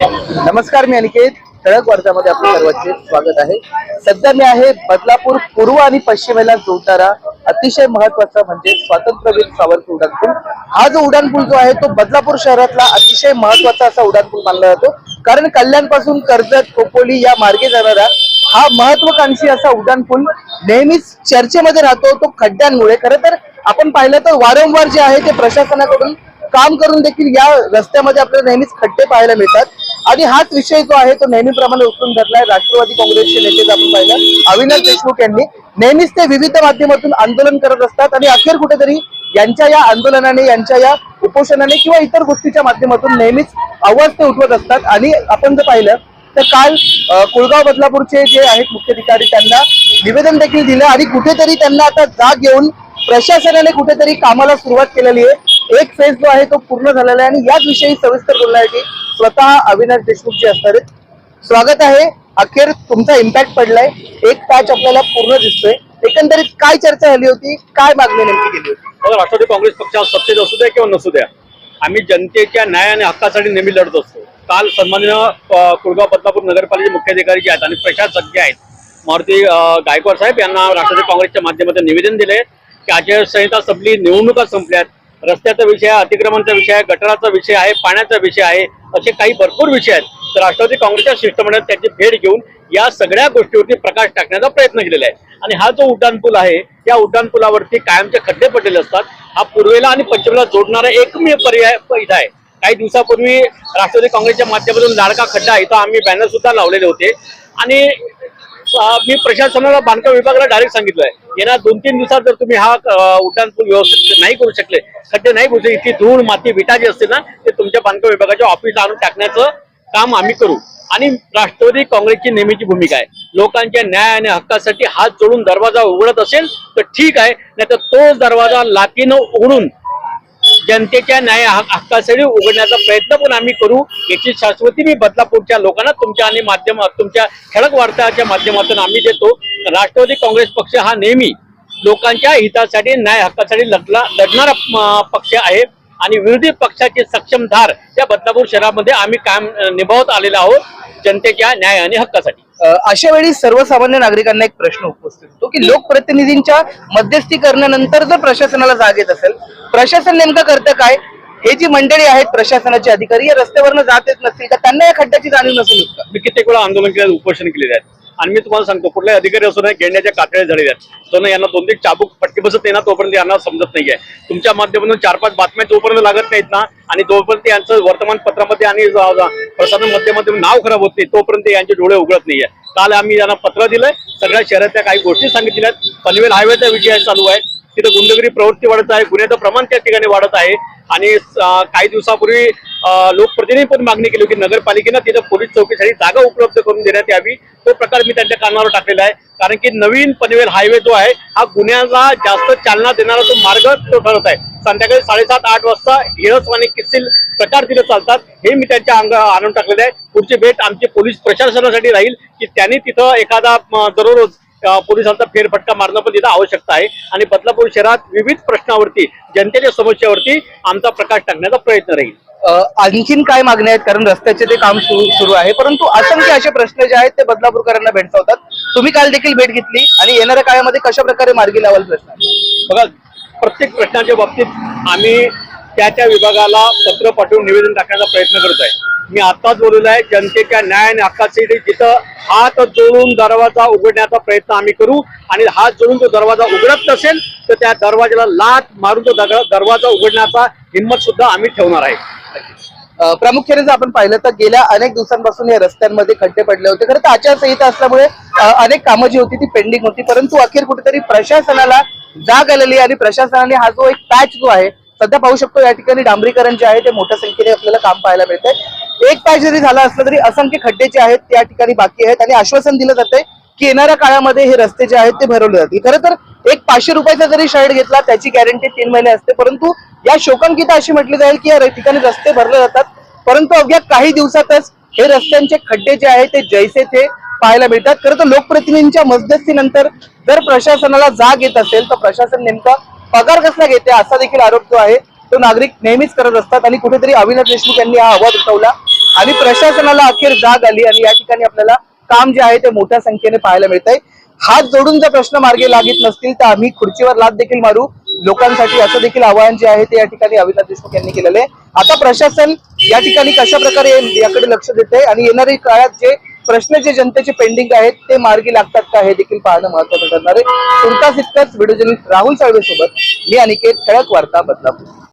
नमस्कार मी अनिकेत ठळक वार्तामध्ये आपलं सर्वांचे स्वागत आहे. सध्या मी आहे बदलापूर पूर्व आणि पश्चिमेला जोडणारा अतिशय महत्त्वाचा म्हणजे स्वातंत्र्यवीर सावरकर उड्डाणपूल. हा जो उड्डाणपूल जो आहे तो बदलापूर शहरातला अतिशय महत्त्वाचा असा उड्डाणपूल मानला जातो. कारण कल्याणपासून कर्जत खोपोली या मार्गे जाणारा हा महत्वाकांक्षी असा उड्डाणपूल नेहमीच चर्चेमध्ये राहतो तो खड्ड्यांमुळे. खरं तर आपण पाहिलं तर वारंवार जे आहे ते प्रशासनाकडून काम करून देखील या रस्त्यामध्ये आपल्याला नेहमीच खड्डे पाहायला मिळतात. आणि हाच विषय जो आहे तो नेहमीप्रमाणे उचलून धरलाय राष्ट्रवादी काँग्रेसचे नेते आपण पाहिलं अविनाश देशमुख यांनी. नेहमीच ते विविध माध्यमातून आंदोलन करत असतात आणि अखेर कुठेतरी यांच्या या आंदोलनाने यांच्या या उपोषणाने किंवा इतर गोष्टीच्या माध्यमातून नेहमीच आवाज ते उठवत असतात. आणि आपण जर पाहिलं तर काल कुळगाव बदलापूरचे जे आहेत मुख्याधिकारी त्यांना निवेदन देखील दिलं आणि कुठेतरी त्यांना आता जाग येऊन प्रशासनाने कुठेतरी कामाला सुरुवात केलेली आहे. एक फेज जो आहे तो पूर्ण झालेला आहे आणि याच विषयी सविस्तर बोलण्यासाठी स्वतः अविनाश देशमुख जे असणार. आहेत स्वागत आहे. अखेर तुमचा इम्पॅक्ट पडलाय. एक पॅच आपल्याला पूर्ण दिसतोय. एकंदरीत काय चर्चा झाली होती? काय मागणी नेमकी केली होती? राष्ट्रवादी काँग्रेस पक्ष सत्तेत असू द्या किंवा नसू द्या आम्ही जनतेच्या न्याय आणि हक्कासाठी नेहमी लढत असतो. काल सन्माननीय कुळगाव बदलापूर नगरपालिकेचे मुख्याधिकारी जे आहेत आणि प्रशासक जे आहेत मारुती गायकवाड साहेब यांना राष्ट्रवादी काँग्रेसच्या माध्यमातून निवेदन दिले की आचारसंहिता संपली निवडणुका संपल्यात. रस्त्याचा विषय आहे अतिक्रमणचा विषय आहे गटाराचा विषय आहे पाण्याचा विषय आहे असे काही भरपूर विषय आहेत. तर राष्ट्रवादी काँग्रेसच्या शिष्टमंडळात त्याची भेट घेऊन या सगळ्या गोष्टीवरती प्रकाश टाकण्याचा प्रयत्न केलेला आहे. आणि हा जो उड्डाणपूल आहे या उड्डाणपुलावरती कायमचे खड्डे पडलेले असतात. हा पूर्वेला आणि पश्चिमेला जोडणारा एकमेव पर्याय इथं आहे. काही दिवसापूर्वी राष्ट्रवादी काँग्रेसच्या माध्यमातून लाडका खड्डा इथं आम्ही बॅनर सुद्धा लावलेले होते. आणि मी प्रशासनाला बांधकाम विभागाला डायरेक्ट सांगितलंय. येणार दोन तीन दिवसात जर तुम्ही हा उड्डाणपूल व्यवस्थित नाही करू शकले खड्डे नाही करू शकले धूळ माती विटा जे असते ना ते तुमच्या बांधकाम विभागाच्या ऑफिसला आणून टाकण्याचं काम आम्ही करू. आणि राष्ट्रवादी काँग्रेसची नेहमीची भूमिका आहे. लोकांच्या न्याय आणि हक्कासाठी हात जोडून दरवाजा उघडत असेल तर ठीक आहे. नाही तर तोच दरवाजा लातीनं उघडून जनतेच्या न्याय हक्कासाठी उघडण्याचा प्रयत्न पण आम्ही करू. याची शाश्वती मी बदलापूरच्या लोकांना तुमच्या आणि माध्यम तुमच्या ठळक वार्ताच्या माध्यमातून आम्ही देतो. राष्ट्रवादी काँग्रेस पक्ष हा नेहमी लोकांच्या हितासाठी न्याय हक्कासाठी लढला लढणारा पक्ष आहे. आणि विरोधी पक्षाचे सक्षम धार या बदलापूर शहरामध्ये आम्ही काम निभावत आलेलो आहोत. जनतेच्या न्याय आणि हक्कासाठी. अशा वेळी सर्वसामान्य नागरिकांना एक प्रश्न उपस्थित होतो की लोकप्रतिनिधींच्या मध्यस्थी करण्यानंतर जर प्रशासनाला जाग येत असेल प्रशासन नेमकं करतं काय? हे जी मंडळी आहेत प्रशासनाचे अधिकारी या रस्त्यावरनं जात येत नसतील तर त्यांना या खड्ड्याची जाणीव नसेल मी कित्येक वेळा आंदोलन केलं उपोषण केलेले आहेत आणि मी तुम्हाला सांगतो कुठल्याही अधिकारी असून घेण्याच्या कातळ्या झालेल्या आहेत. तो यांना दोन तीन चाबूक पट्टी बसत नाही ना तोपर्यंत यांना समजत नाहीये. तुमच्या माध्यमातून चार पाच बातम्या जोपर्यंत लागत नाहीत ना आणि जोपर्यंत यांचं वर्तमानपत्रामध्ये आणि प्रसारण माध्यमातून नाव खराब होत नाही तोपर्यंत यांचे डोळे उघडत नाहीये. काल आम्ही यांना पत्र दिलंय सगळ्या शहरातल्या काही गोष्टी सांगितल्या आहेत. पनवेल हायवेचा विषय चालू आहे. तिथं गुंडगिरी प्रवृत्ती वाढत आहे. गुन्ह्याचं प्रमाण त्या ठिकाणी वाढत आहे. आणि काही दिवसापूर्वी लोकप्रतिनिधी पण मागणी केली होती नगरपालिकेनं तिथं पोलीस चौकीसाठी जागा उपलब्ध करून देण्यात यावी. तो प्रकार मी त्यांच्या कानावर टाकलेला आहे. कारण की नवीन पनवेल हायवे जो आहे हा गुन्ह्याला जास्त चालना देणारा तो मार्ग तो ठरत आहे. संध्याकाळी साडेसात आठ वाजता हिरस आणि किस्सील प्रकार तिथे चालतात. हे मी त्यांच्या अंग आणून टाकलेलं आहे. पुढची भेट आमची पोलीस प्रशासनासाठी राहील की त्यांनी तिथं एखादा दररोज पोलिसांचा फेरफटका मारणं पण तिथं आवश्यकता आहे. आणि बदलापूर शहरात विविध प्रश्नावरती जनतेच्या समस्यावरती आमचा प्रकाश टाकण्याचा प्रयत्न राहील. आणखीन काय मागण्या आहेत? कारण रस्त्याचे ते काम सुरू सुरू आहे. परंतु असंख्य असे प्रश्न जे आहेत ते बदलापूरकरांना भेडसावतात. तुम्ही काल देखील भेट घेतली. आणि येणाऱ्या काळामध्ये कशा प्रकारे मार्गी लावाल प्रश्न? बघा प्रत्येक प्रश्नाच्या बाबतीत आम्ही त्या त्या विभागाला पत्र पाठवून निवेदन टाकण्याचा प्रयत्न करत आहे मी आताच बोललेलो आहे. जनतेच्या न्याय आणि हक्कासाठी जिथं हात जोडून दरवाजा उघडण्याचा प्रयत्न आम्ही करू आणि हात जोडून तो दरवाजा उघडत नसेल तर त्या दरवाजाला लाट मारून तो दरवाजा उघडण्याचा हिंमत सुद्धा आम्ही ठेवणार आहे. प्रामुख्याने जर आपण पाहिलं तर गेल्या अनेक दिवसांपासून या रस्त्यांमध्ये खड्डे पडले होते. खरं तर आचारसंहिता असल्यामुळे अनेक कामं जी होती ती पेंडिंग होती. परंतु अखेर कुठेतरी प्रशासनाला जाग आलेली आहे आणि प्रशासनाने हा जो एक पॅच जो आहे सध्या पाहू शकतो या ठिकाणी डांबरीकरण जे आहे ते मोठ्या संख्येने आपल्याला काम पाहायला मिळतंय. एक पाय जरी झाला असला तरी असंख्य खड्डे जे आहेत त्या ठिकाणी बाकी आहेत आणि आश्वासन दिलं जातंय की येणाऱ्या काळामध्ये हे रस्ते जे आहेत ते भरवले जातील. खरं तर एक पाचशे रुपयाचा जरी शर्ट घेतला त्याची गॅरंटी तीन महिने असते. परंतु या शोकांकिता अशी म्हटली जाईल की या ठिकाणी रस्ते भरले जातात. परंतु अवघ्या काही दिवसातच हे रस्त्यांचे खड्डे जे आहेत ते जैसे ते पाहायला मिळतात. खरं तर लोकप्रतिनिधींच्या मध्यस्थीनंतर जर प्रशासनाला जाग येत असेल तर प्रशासन नेमका पगार कसला घेते असा देखील आरोप जो आहे तो नागरिक नेहमीच करत असतात. आणि कुठेतरी अविनाश देशमुख यांनी हा आवाज उठवला. आणि प्रशासनाला अखेर जाग आली आणि या ठिकाणी आपल्याला काम जे आहे ते मोठ्या संख्येने पाहायला मिळत आहे हात जोडून जर प्रश्न मार्गे लागत नसतील तर आम्ही खुर्चीवर लाद देखील मारू. लोकांसाठी असं देखील आवाहन जे आहे ते या ठिकाणी अविनाश देशमुख यांनी केलेलं आहे. आता प्रशासन या ठिकाणी कशा प्रकारे याकडे लक्ष देते आणि येणाऱ्या काळात जे प्रश्न जे जनतेचे पेंडिंग आहेत ते मार्गी लागतात का हे देखील पाहणं महत्वाचं ठरणार आहे. तुर्तास इतकंच व्हिडिओ जर्नलिस्ट राहुल साळवे सोबत मी अनिकेत ठळक वार्ता बदलापूर.